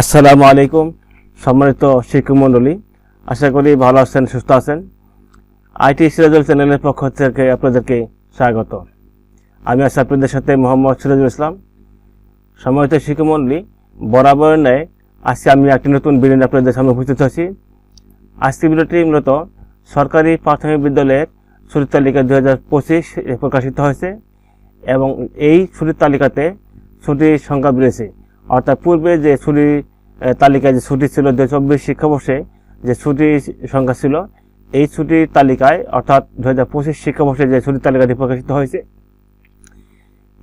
আসসালামু আলাইকুম, সম্মানিত শিক্ষক মণ্ডলী। আশা করি ভালো আছেন, সুস্থ আছেন। আইটি সিরাজুল চ্যানেলের পক্ষ থেকে আপনাদেরকে স্বাগত। আমি আছি আপনাদের সাথে মোহাম্মদ সিরাজুল ইসলাম। সম্মানিত শিক্ষক মণ্ডলী বরাবর ন্যায় আজকে আমি একটি নতুন ভিডিও আপনাদের সামনে উপস্থিত আছি। আজকে ভিডিওটি মূলত সরকারি প্রাথমিক বিদ্যালয়ের ছুটির তালিকা দু হাজার পঁচিশ প্রকাশিত হয়েছে এবং এই ছুটির তালিকাতে ছুটির সংখ্যা বেড়েছে। অর্থাৎ পূর্বে যে আহ, তালিকায় যে ছুটি ছিল দু চব্বিশ শিক্ষাবর্ষে যে ছুটির সংখ্যা ছিল এই ছুটির তালিকায় অর্থাৎ দু হাজার পঁচিশ শিক্ষাবর্ষে যে ছুটির তালিকাটি প্রকাশিত হয়েছে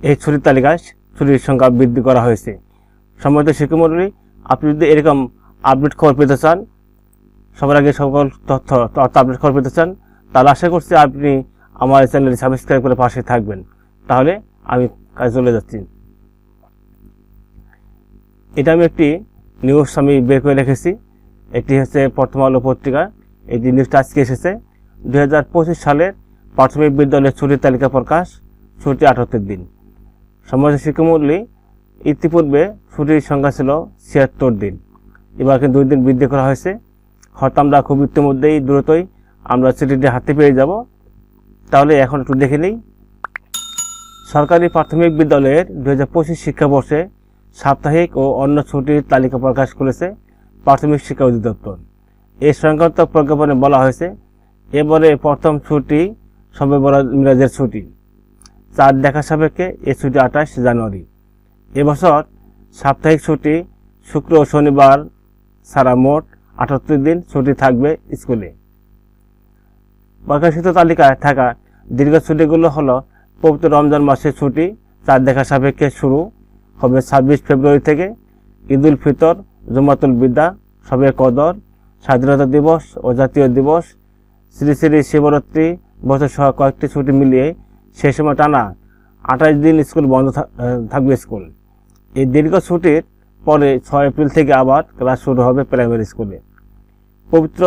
এই ছুটির তালিকায় ছুটির সংখ্যা বৃদ্ধি করা হয়েছে। সম্মানিত শিক্ষামন্ডলী আপনি যদি এরকম আপডেট খবর পেতে চান সবার আগে সকল তথ্য তথ্য আপডেট খবর পেতে চান তাহলে আশা করছি আপনি আমার চ্যানেলটি সাবস্ক্রাইব করে পাশে থাকবেন। তাহলে আমি কাজে চলে যাচ্ছি। এটা আমি একটি নিউজ আমি বের করে রেখেছি। এটি হচ্ছে প্রথম আলো পত্রিকা। এটি নিউজটা আজকে এসেছে। দু হাজার পঁচিশ সালের প্রাথমিক বিদ্যালয়ের ছুটির তালিকা প্রকাশ, ছুটি আটাত্তর দিন। সমাজ শিক্ষামূল্যে ইতিপূর্বে ছুটির সংখ্যা ছিল ছিয়াত্তর দিন। এবার কিন্তু দুই দিন বৃদ্ধি করা হয়েছে। হয়তো আমরা খুব ইতিমধ্যেই দ্রুতই আমরা ছুটিটি হাতে পেয়ে যাব। তাহলে এখন একটু দেখে নিই। সরকারি প্রাথমিক বিদ্যালয়ের দু হাজার পঁচিশ শিক্ষাবর্ষে সাপ্তাহিক ও অন্য ছুটির তালিকা প্রকাশ করেছে প্রাথমিক শিক্ষা অধিদপ্তর। এই সংক্রান্ত প্রজ্ঞাপনে বলা হয়েছে, এবারে প্রথম ছুটি সবে বরাদ মিরাজের ছুটি। চার দেখা সাপেক্ষে এই ছুটি আঠাশ জানুয়ারি। এবছর সাপ্তাহিক ছুটি শুক্র ও শনিবার সারা মোট আটাত্তর দিন ছুটি থাকবে স্কুলে। প্রকাশিত তালিকায় থাকা দীর্ঘ ছুটিগুলো হলো পবিত্র রমজান মাসের ছুটি, চার দেখা সাপেক্ষে শুরু হবে ছাব্বিশ ফেব্রুয়ারি থেকে ঈদুল ফিতর জুমাতুল বিদ্যা সবে কদর, স্বাধীনতা দিবস ও জাতীয় দিবস, শ্রী শ্রী শিবরাত্রি, বছর সহ কয়েকটি ছুটি মিলিয়ে সেই সময় টানা আঠাশ দিন স্কুল বন্ধ থাকবে স্কুল। এই দীর্ঘ ছুটির পরে ছয় এপ্রিল থেকে আবার ক্লাস শুরু হবে প্রাইমারি স্কুলে। পবিত্র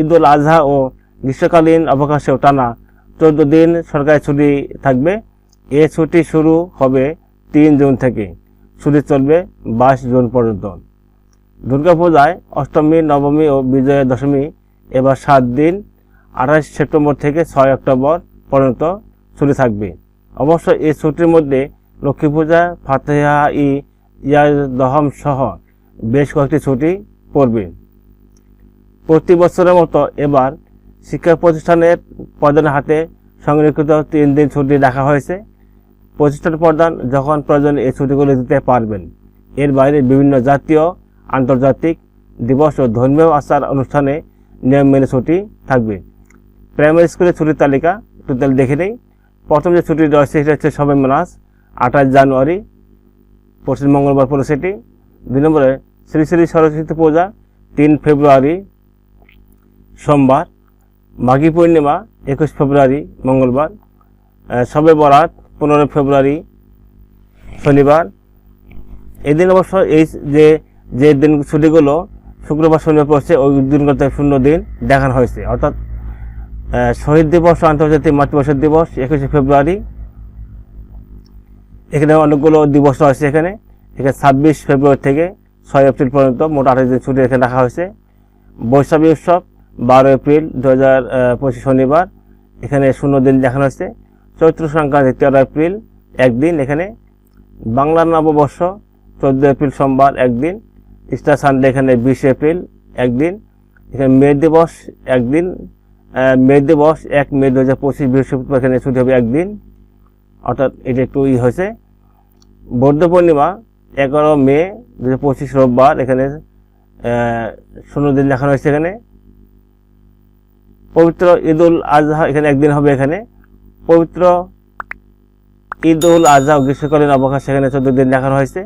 ঈদুল আজহা ও গ্রীষ্মকালীন অবকাশেও টানা চোদ্দ দিন সরকারি ছুটি থাকবে। এ ছুটি শুরু হবে তিন জুন থেকে। ছুটি চলবে বাইশ জুন পর্যন্ত। দুর্গাপূজায় অষ্টমী, নবমী ও বিজয়া দশমী এবার সাত দিন, আঠাশ সেপ্টেম্বর থেকে ছয় অক্টোবর পর্যন্ত ছুটি থাকবে। অবশ্য এই ছুটির মধ্যে লক্ষ্মী পূজা ফাতেহা ই ইয়াদ দহম সহ বেশ কয়েকটি ছুটি পড়বে। প্রতি বছরের মতো এবার শিক্ষা প্রতিষ্ঠানের প্রধানের হাতে সংরক্ষিত তিন দিন ছুটি রাখা হয়েছে। প্রতিষ্ঠান প্রদান যখন প্রয়োজন এই ছুটিগুলো দিতে পারবেন। এর বাইরে বিভিন্ন জাতীয়, আন্তর্জাতিক, দিবস ও ধর্মীয় আচার অনুষ্ঠানে নিয়ম মেনে ছুটি থাকবে। প্রাইমারি স্কুলের ছুটির তালিকা টোটাল দেখে নেই। প্রথম যে ছুটি রয়েছে সেটা হচ্ছে সবে মাস আঠাশ জানুয়ারি, পশ্চিম মঙ্গলবার পড়ে সেটি, দুই নম্বরে শ্রী শ্রী সরস্বতী পূজা, তিন ফেব্রুয়ারি সোমবার, মাঘী পূর্ণিমা, একুশ ফেব্রুয়ারি মঙ্গলবার শবে বরাত পনেরো ফেব্রুয়ারি শনিবার। এদিন অবশ্য এই যে যে দিন ছুটিগুলো শুক্রবার শনিবার পড়ছে, ওই দিনগুলোতে শূন্য দিন দেখানো হয়েছে। অর্থাৎ শহীদ দিবস, আন্তর্জাতিক মাতৃভাষা দিবস, একুশে ফেব্রুয়ারি। এখানে অনেকগুলো দিবস রয়েছে এখানে। এখানে ছাব্বিশ ফেব্রুয়ারি থেকে ছয় এপ্রিল পর্যন্ত মোট আঠাশ দিন ছুটি এখানে রাখা হয়েছে। বৈশাখী উৎসব, বারো এপ্রিল দু হাজার পঁচিশ শনিবার। এখানে শূন্য দিন দেখানো হয়েছে। চৈত্র সংক্রান্তি তেরো এপ্রিল, একদিন এখানে বাংলার নববর্ষ, চোদ্দ এপ্রিল সোমবার, একদিন। ইস্টার সানডে এখানে বিশ এপ্রিল, একদিন। এখানে মে দিবস, একদিন। মে দিবস, এক মে দু হাজার পঁচিশ বৃহস্পতিবার এখানে ছুটি হবে একদিন। অর্থাৎ এটা একটু ই হয়েছে। বৌদ্ধ পূর্ণিমা, এগারো মে দু হাজার পঁচিশ রোববার এখানে শূন্য দিন দেখানো হয়েছে এখানে। পবিত্র ঈদ উল আজহা এখানে একদিন হবে এখানে। পবিত্র ঈদ উল আজহা গ্রীষ্মকালীন অবকাশ এখানে চোদ্দ দিন দেখানো হয়েছে।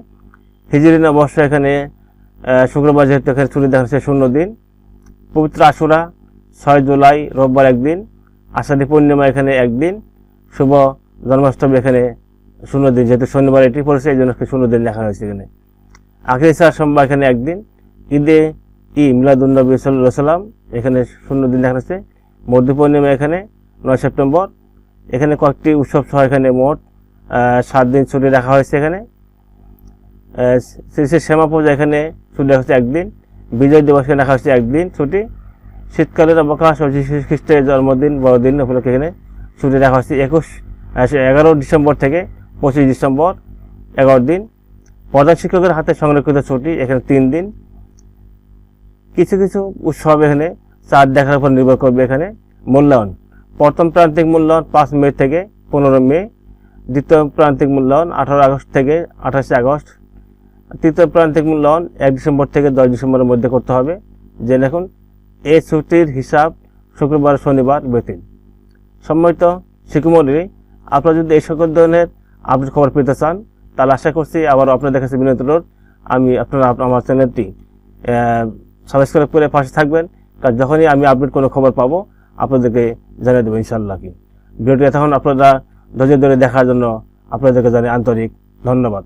হিজরিন অবশ্য এখানে শুক্রবার যেহেতু এখানে ছুটি দেখানো হয়েছে, শূন্য দিন। পবিত্র আশুরা, ছয় জুলাই, রোববার একদিন। আষাঢ়ী পূর্ণিমা এখানে একদিন। শুভ জন্মাষ্টমী এখানে শূন্য দিন, যেহেতু শনিবার এটি পড়েছে এই জন্য শূন্য দিন দেখানো হয়েছে এখানে। আখির ইসা সোমবার এখানে একদিন। ঈদে ই মিলাদুল্নবী সাল্লাম এখানে শূন্য দিন দেখানো হয়েছে। মধ্য পূর্ণিমা এখানে নয় সেপ্টেম্বর। এখানে কয়েকটি উৎসব সহ এখানে মোট সাত দিন ছুটি রাখা হয়েছে এখানে। শ্রী শ্রী শ্যামা পূজা এখানে ছুটি রাখা হচ্ছে একদিন, বিজয় দিবস এখানে রাখা হয়েছে একদিন ছুটি। শীতকালের অবকাশ খ্রিস্টের জন্মদিন, বড়দিন উপলক্ষে এখানে ছুটি রাখা হয়েছে একুশ এগারো ডিসেম্বর থেকে পঁচিশ ডিসেম্বর, এগারো দিন। প্রধান শিক্ষকের হাতে সংরক্ষিত ছুটি, এখানে তিন দিন। কিছু কিছু উৎসব এখানে চাঁদ দেখার উপর নির্ভর করবে এখানে মূল্যায়ন। প্রথম প্রান্তিক মূল্যায়ন পাঁচ মে থেকে পনেরো মে, দ্বিতীয় প্রান্তিক মূল্যায়ন আঠারো আগস্ট থেকে আঠাশে আগস্ট, তৃতীয় প্রান্তিক মূল্যায়ন এক ডিসেম্বর থেকে দশ ডিসেম্বরের মধ্যে করতে হবে। যে দেখুন এই ছুটির হিসাব শুক্রবার, শনিবার ব্যতীত। সম্মানিত শিক্ষামন্ডলী, আপনারা যদি এই সকল ধরনের আপডেট খবর পেতে চান, তাহলে আশা করছি আবার আপনাদের কাছে বিনোদন অনুরোধ আমি আপনারা, আমার চ্যানেলটি সাবস্ক্রাইব করে পাশে থাকবেন, কারণ যখনই আমি আপডেট কোনো খবর পাবো, আপনাদেরকে জানিয়ে দেবো ইনশাল্লাহ কি। ভিডিওটি তখন আপনারা ধৈর্য ধরে দেখার জন্য আপনাদেরকে জানাই আন্তরিক ধন্যবাদ।